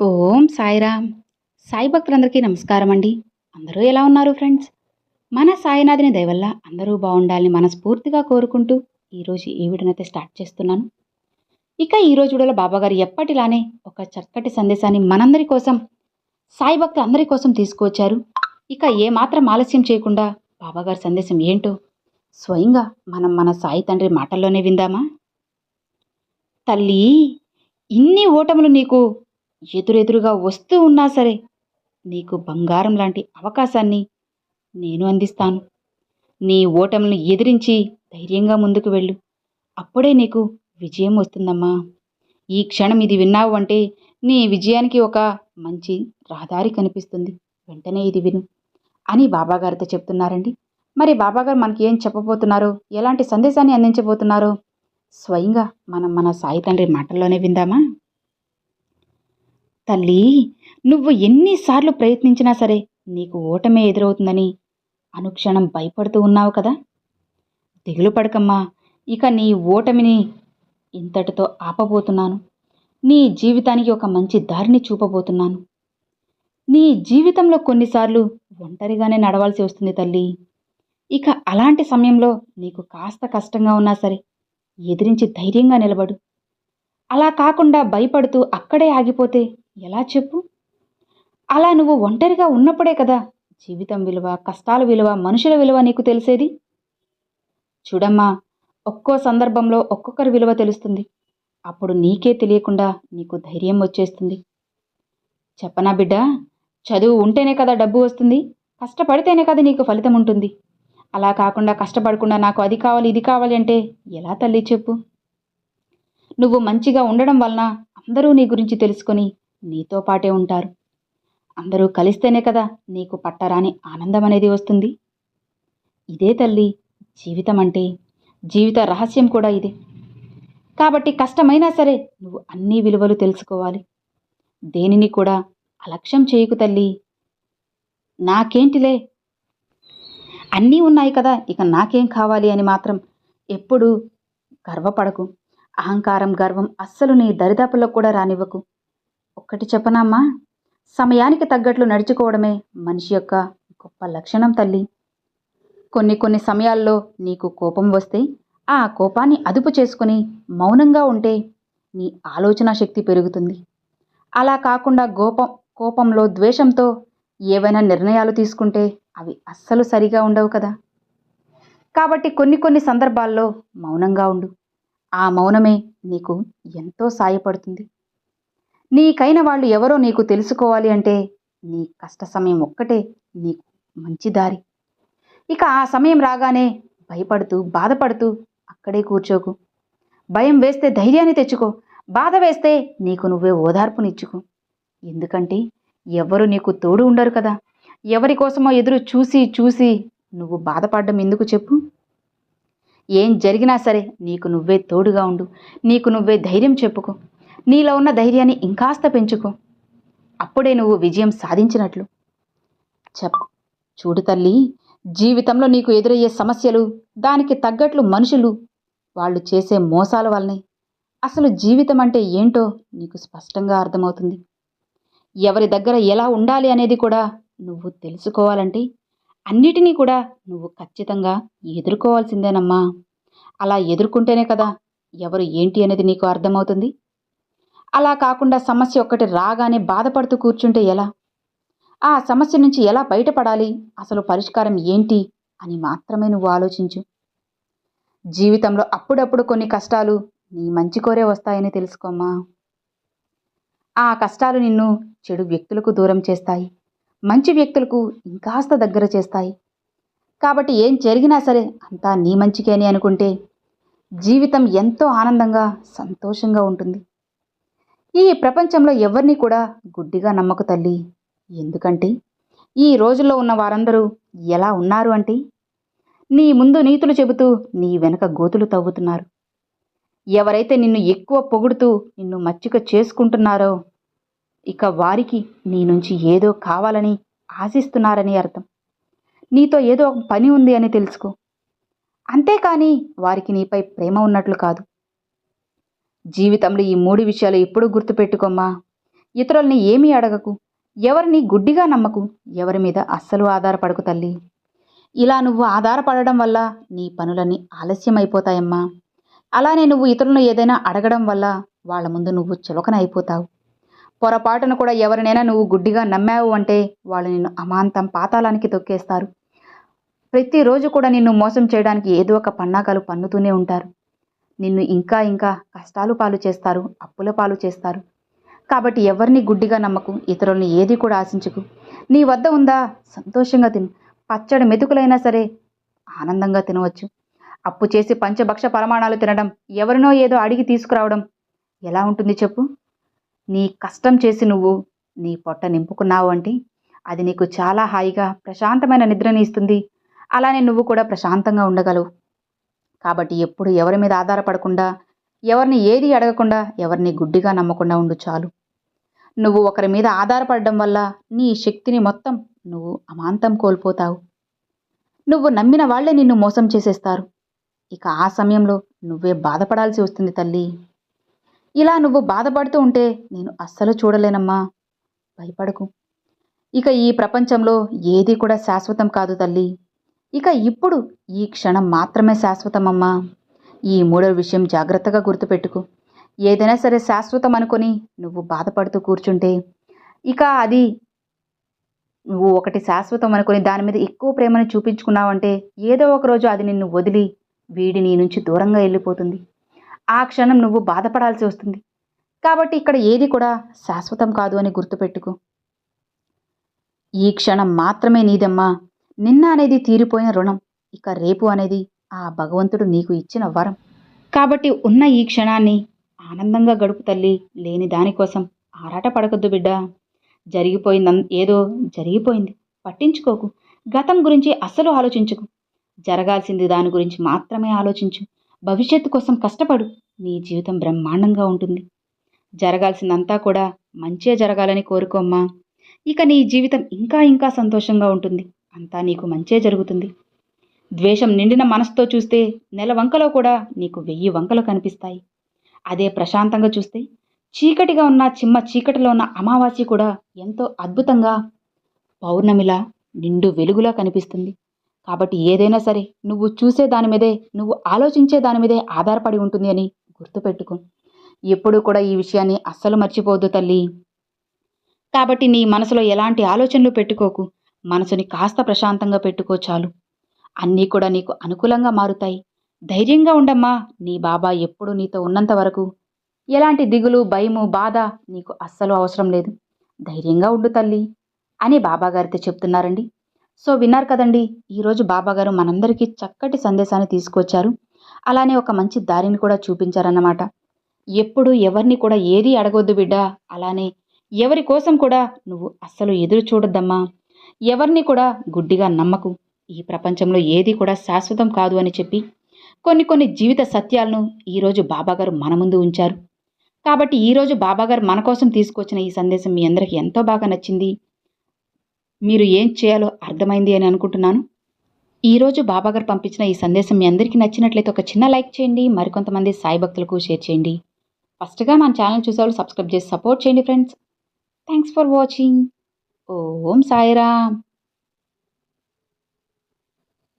ఓం సాయిరామ్. సాయి భక్తులందరికీ నమస్కారం అండి. అందరూ ఎలా ఉన్నారు ఫ్రెండ్స్? మన సాయినాథిని దయవల్ల అందరూ బాగుండాలని మనస్ఫూర్తిగా కోరుకుంటూ ఈరోజు ఈ వీడియోనైతే స్టార్ట్ చేస్తున్నాను. ఇక ఈరోజు వీడియోలో బాబాగారు ఎప్పటిలానే ఒక చక్కటి సందేశాన్ని మనందరి కోసం సాయి భక్తులు అందరి కోసం తీసుకువచ్చారు. ఇక ఏమాత్రం ఆలస్యం చేయకుండా బాబాగారి సందేశం ఏంటో స్వయంగా మనం మన సాయి తండ్రి మాటల్లోనే విందామా? తల్లి ఇన్ని ఓటములు నీకు ఎదురెదురుగా వస్తూ ఉన్నా సరే నీకు బంగారం లాంటి అవకాశాన్ని నేను అందిస్తాను. నీ ఓటములను ఎదిరించి ధైర్యంగా ముందుకు వెళ్ళు. అప్పుడే నీకు విజయం వస్తుందమ్మా. ఈ క్షణం ఇది విన్నావు అంటే నీ విజయానికి ఒక మంచి రహదారి కనిపిస్తుంది. వెంటనే ఇది విను అని బాబాగారితో చెప్తున్నారండి. మరి బాబాగారు మనకి ఏం చెప్పబోతున్నారో ఎలాంటి సందేశాన్ని అందించబోతున్నారో స్వయంగా మనం మన సాయి తండ్రి మాటల్లోనే విందామా? తల్లి నువ్వు ఎన్నిసార్లు ప్రయత్నించినా సరే నీకు ఓటమే ఎదురవుతుందని అనుక్షణం భయపడుతూ ఉన్నావు కదా? దిగులు పడకమ్మా. ఇక నీ ఓటమిని ఇంతటితో ఆపబోతున్నాను. నీ జీవితానికి ఒక మంచి దారిని చూపబోతున్నాను. నీ జీవితంలో కొన్నిసార్లు ఒంటరిగానే నడవాల్సి వస్తుంది తల్లి. ఇక అలాంటి సమయంలో నీకు కాస్త కష్టంగా ఉన్నా సరే ఎదిరించి ధైర్యంగా నిలబడు. అలా కాకుండా భయపడుతూ అక్కడే ఆగిపోతే ఎలా చెప్పు? అలా నువ్వు ఒంటరిగా ఉన్నప్పుడే కదా జీవితం విలువ కష్టాల విలువ మనుషుల విలువ నీకు తెలిసేది? చూడమ్మా ఒక్కో సందర్భంలో ఒక్కొక్కరి విలువ తెలుస్తుంది. అప్పుడు నీకే తెలియకుండా నీకు ధైర్యం వచ్చేస్తుంది. చెప్పనా బిడ్డ చదువు ఉంటేనే కదా డబ్బు వస్తుంది కష్టపడితేనే కదా నీకు ఫలితం ఉంటుంది. అలా కాకుండా కష్టపడకుండా నాకు అది కావాలి ఇది కావాలి అంటే ఎలా తల్లి చెప్పు? నువ్వు మంచిగా ఉండడం వలన అందరూ నీ గురించి తెలుసుకొని నీతో పాటే ఉంటారు. అందరూ కలిస్తేనే కదా నీకు పట్టరాని ఆనందం అనేది వస్తుంది. ఇదే తల్లి జీవితం అంటే జీవిత రహస్యం కూడా ఇదే. కాబట్టి కష్టమైనా సరే నువ్వు అన్ని విలువలు తెలుసుకోవాలి. దేనిని కూడా అలక్ష్యం చేయకు తల్లి. నాకేంటిలే? అన్నీ ఉన్నాయి కదా ఇక నాకేం కావాలి అని మాత్రం ఎప్పుడూ గర్వపడకు. అహంకారం గర్వం అస్సలు నీ దరిదాపుల్లో కూడా రానివ్వకు. ఒక్కటి చెప్పనమ్మా. సమయానికి తగ్గట్లు నడుచుకోవడమే మనిషి యొక్క గొప్ప లక్షణం తల్లి. కొన్ని కొన్ని సమయాల్లో నీకు కోపం వస్తే ఆ కోపాన్ని అదుపు చేసుకుని మౌనంగా ఉంటే నీ ఆలోచన శక్తి పెరుగుతుంది. అలా కాకుండా గోపం కోపంలో ద్వేషంతో ఏవైనా నిర్ణయాలు తీసుకుంటే అవి అస్సలు సరిగా ఉండవు కదా. కాబట్టి కొన్ని కొన్ని సందర్భాల్లో మౌనంగా ఉండు. ఆ మౌనమే నీకు ఎంతో సాయపడుతుంది. నీకైన వాళ్ళు ఎవరో నీకు తెలుసుకోవాలి అంటే నీ కష్ట సమయం ఒక్కటే నీకు మంచి దారి. ఇక ఆ సమయం రాగానే భయపడుతూ బాధపడుతూ అక్కడే కూర్చోకు. భయం వేస్తే ధైర్యాన్ని తెచ్చుకో. బాధ వేస్తే నీకు నువ్వే ఓదార్పునిచ్చుకో. ఎందుకంటే ఎవరు నీకు తోడు ఉండరు కదా. ఎవరి కోసమో ఎదురు చూసి చూసి నువ్వు బాధపడడం ఎందుకు చెప్పు? ఏం జరిగినా సరే నీకు నువ్వే తోడుగా ఉండు. నీకు నువ్వే ధైర్యం చెప్పుకో. నీలో ఉన్న ధైర్యాన్ని ఇంకాస్త పెంచుకో. అప్పుడే నువ్వు విజయం సాధించినట్లు. చెప్ చూడు తల్లి జీవితంలో నీకు ఎదురయ్యే సమస్యలు దానికి తగ్గట్లు మనుషులు వాళ్ళు చేసే మోసాల వల్లనే. అసలు జీవితం అంటే ఏంటో నీకు స్పష్టంగా అర్థమవుతుంది. ఎవరి దగ్గర ఎలా ఉండాలి అనేది కూడా నువ్వు తెలుసుకోవాలంటే అన్నిటినీ కూడా నువ్వు ఖచ్చితంగా ఎదుర్కోవాల్సిందేనమ్మా. అలా ఎదుర్కొంటేనే కదా ఎవరు ఏంటి అనేది నీకు అర్థమవుతుంది. అలా కాకుండా సమస్య ఒక్కటి రాగానే బాధపడుతూ కూర్చుంటే ఎలా? ఆ సమస్య నుంచి ఎలా బయటపడాలి? అసలు పరిష్కారం ఏంటి? అని మాత్రమే నువ్వు ఆలోచించు. జీవితంలో అప్పుడప్పుడు కొన్ని కష్టాలు నీ మంచి కోరే వస్తాయని తెలుసుకోమ్మా. ఆ కష్టాలు నిన్ను చెడు వ్యక్తులకు దూరం చేస్తాయి. మంచి వ్యక్తులకు ఇంకాస్త దగ్గర చేస్తాయి. కాబట్టి ఏం జరిగినా సరే అంతా నీ మంచికే అని అనుకుంటే జీవితం ఎంతో ఆనందంగా సంతోషంగా ఉంటుంది. ఈ ప్రపంచంలో ఎవరిని కూడా గుడ్డిగా నమ్మకు తల్లి. ఎందుకంటే ఈ రోజుల్లో ఉన్న వారందరూ ఎలా ఉన్నారు అంటే నీ ముందు నీతులు చెబుతూ నీ వెనక గోతులు తవ్వుతున్నారు. ఎవరైతే నిన్ను ఎక్కువ పొగుడుతూ నిన్ను మచ్చిక చేసుకుంటున్నారో ఇక వారికి నీ నుంచి ఏదో కావాలని ఆశిస్తున్నారని అర్థం. నీతో ఏదో ఒక పని ఉంది అని తెలుసుకో. అంతేకాని వారికి నీపై ప్రేమ ఉన్నట్లు కాదు. జీవితంలో ఈ మూడు విషయాలు ఎప్పుడూ గుర్తుపెట్టుకోమ్మా. ఇతరుల్ని ఏమీ అడగకు. ఎవరిని గుడ్డిగా నమ్మకు. ఎవరి మీద అస్సలు ఆధారపడకు తల్లి. ఇలా నువ్వు ఆధారపడడం వల్ల నీ పనులన్నీ ఆలస్యం అయిపోతాయమ్మా అలానే నువ్వు ఇతరులను ఏదైనా అడగడం వల్ల వాళ్ళ ముందు నువ్వు చులకనైపోతావు అయిపోతావు. పొరపాటున కూడా ఎవరినైనా నువ్వు గుడ్డిగా నమ్మావు అంటే వాళ్ళు నిన్ను అమాంతం పాతాళానికి తొక్కేస్తారు. ప్రతిరోజు కూడా నిన్ను మోసం చేయడానికి ఏదో ఒక పన్నాగాలు పన్నుతూనే ఉంటారు. నిన్ను ఇంకా ఇంకా కష్టాలు పాలు చేస్తారు అప్పుల పాలు చేస్తారు. కాబట్టి ఎవరిని గుడ్డిగా నమ్మకు ఇతరుల్ని ఏది కూడా ఆశించకు. నీ వద్ద ఉందా? సంతోషంగా తిను. పచ్చడి మెతుకులైనా సరే ఆనందంగా తినవచ్చు. అప్పు చేసి పంచభక్ష పరమాణాలు తినడం ఎవరినో ఏదో అడిగి తీసుకురావడం ఎలా ఉంటుంది చెప్పు? నీ కష్టం చేసి నువ్వు నీ పొట్ట నింపుకున్నావు అంటే అది నీకు చాలా హాయిగా ప్రశాంతమైన నిద్రని ఇస్తుంది. అలానే నువ్వు కూడా ప్రశాంతంగా ఉండగలవు. కాబట్టి ఎప్పుడు ఎవరి మీద ఆధారపడకుండా ఎవరిని ఏది అడగకుండా ఎవరిని గుడ్డిగా నమ్మకుండా ఉండు చాలు. నువ్వు ఒకరి మీద ఆధారపడడం వల్ల నీ శక్తిని మొత్తం నువ్వు అమాంతం కోల్పోతావు. నువ్వు నమ్మిన వాళ్ళే నిన్ను మోసం చేసేస్తారు. ఇక ఆ సమయంలో నువ్వే బాధపడాల్సి వస్తుంది తల్లి. ఇలా నువ్వు బాధపడుతూ ఉంటే నేను అస్సలు చూడలేనమ్మా. భయపడకు. ఇక ఈ ప్రపంచంలో ఏది కూడా శాశ్వతం కాదు తల్లి. ఇక ఇప్పుడు ఈ క్షణం మాత్రమే శాశ్వతమమ్మా. ఈ మూడో విషయం జాగ్రత్తగా గుర్తుపెట్టుకో. ఏదైనా సరే శాశ్వతం అనుకొని నువ్వు బాధపడుతూ కూర్చుంటే ఇక అది నువ్వు ఒకటి శాశ్వతం అనుకొని దాని మీద ఎక్కువ ప్రేమను చూపించుకున్నావంటే ఏదో ఒక రోజు అది నిన్ను వదిలి వీడి నీ నుంచి దూరంగా వెళ్ళిపోతుంది. ఆ క్షణం నువ్వు బాధపడాల్సి వస్తుంది. కాబట్టి ఇక్కడ ఏది కూడా శాశ్వతం కాదు అని గుర్తుపెట్టుకో. ఈ క్షణం మాత్రమే నీదమ్మా. నిన్న అనేది తీరిపోయిన రుణం. ఇక రేపు అనేది ఆ భగవంతుడు నీకు ఇచ్చిన వరం. కాబట్టి ఉన్న ఈ క్షణాన్ని ఆనందంగా గడుపు తల్లి లేని దానికోసం ఆరాట పడకద్దు బిడ్డ. జరిగిపోయిందం ఏదో జరిగిపోయింది. పట్టించుకోకు. గతం గురించి అస్సలు ఆలోచించుకు. జరగాల్సింది దాని గురించి మాత్రమే ఆలోచించు. భవిష్యత్తు కోసం కష్టపడు. నీ జీవితం బ్రహ్మాండంగా ఉంటుంది. జరగాల్సిందంతా కూడా మంచే జరగాలని కోరుకోమ్మా ఇక నీ జీవితం ఇంకా ఇంకా సంతోషంగా ఉంటుంది. అంతా నీకు మంచే జరుగుతుంది. ద్వేషం నిండిన మనసుతో చూస్తే నెల వంకలో కూడా నీకు వెయ్యి వంకలు కనిపిస్తాయి. అదే ప్రశాంతంగా చూస్తే చీకటిగా ఉన్న చిమ్మ చీకటిలో ఉన్న అమావాస్య కూడా ఎంతో అద్భుతంగా పౌర్ణమిలా నిండు వెలుగులా కనిపిస్తుంది. కాబట్టి ఏదైనా సరే నువ్వు చూసే దాని మీదే నువ్వు ఆలోచించే దాని మీదే ఆధారపడి ఉంటుంది అని గుర్తుపెట్టుకో. ఎప్పుడూ కూడా ఈ విషయాన్ని అస్సలు మర్చిపోవద్దు తల్లి. కాబట్టి నీ మనసులో ఎలాంటి ఆలోచనలు పెట్టుకోకు. మనసుని కాస్త ప్రశాంతంగా పెట్టుకో చాలు. అన్నీ కూడా నీకు అనుకూలంగా మారుతాయి. ధైర్యంగా ఉండమ్మా నీ బాబా ఎప్పుడు నీతో ఉన్నంత వరకు. ఎలాంటి దిగులు భయము బాధ నీకు అస్సలు అవసరం లేదు. ధైర్యంగా ఉండు తల్లి అని బాబాగారితో చెప్తున్నారండి. సో విన్నారు కదండి ఈరోజు బాబాగారు మనందరికీ చక్కటి సందేశాన్ని తీసుకొచ్చారు. అలానే ఒక మంచి దారిని కూడా చూపించారన్నమాట. ఎప్పుడు ఎవరిని కూడా ఏది అడగొద్దు బిడ్డా అలానే ఎవరి కోసం కూడా నువ్వు అస్సలు ఎదురు చూడొద్దమ్మా. ఎవరిని కూడా గుడ్డిగా నమ్మకు. ఈ ప్రపంచంలో ఏది కూడా శాశ్వతం కాదు అని చెప్పి కొన్ని కొన్ని జీవిత సత్యాలను ఈరోజు బాబాగారు మన ముందు ఉంచారు. కాబట్టి ఈరోజు బాబాగారు మన కోసం తీసుకొచ్చిన ఈ సందేశం మీ అందరికీ ఎంతో బాగా నచ్చింది. మీరు ఏం చేయాలో అర్థమైంది అని అనుకుంటున్నాను. ఈరోజు బాబాగారు పంపించిన ఈ సందేశం మీ అందరికీ నచ్చినట్లయితే ఒక చిన్న లైక్ చేయండి మరికొంతమంది సాయి భక్తులకు షేర్ చేయండి. ఫస్ట్గా మన ఛానల్ చూసేవాళ్ళు సబ్స్క్రైబ్ చేసి సపోర్ట్ చేయండి friends. Thanks for watching. Om Sairam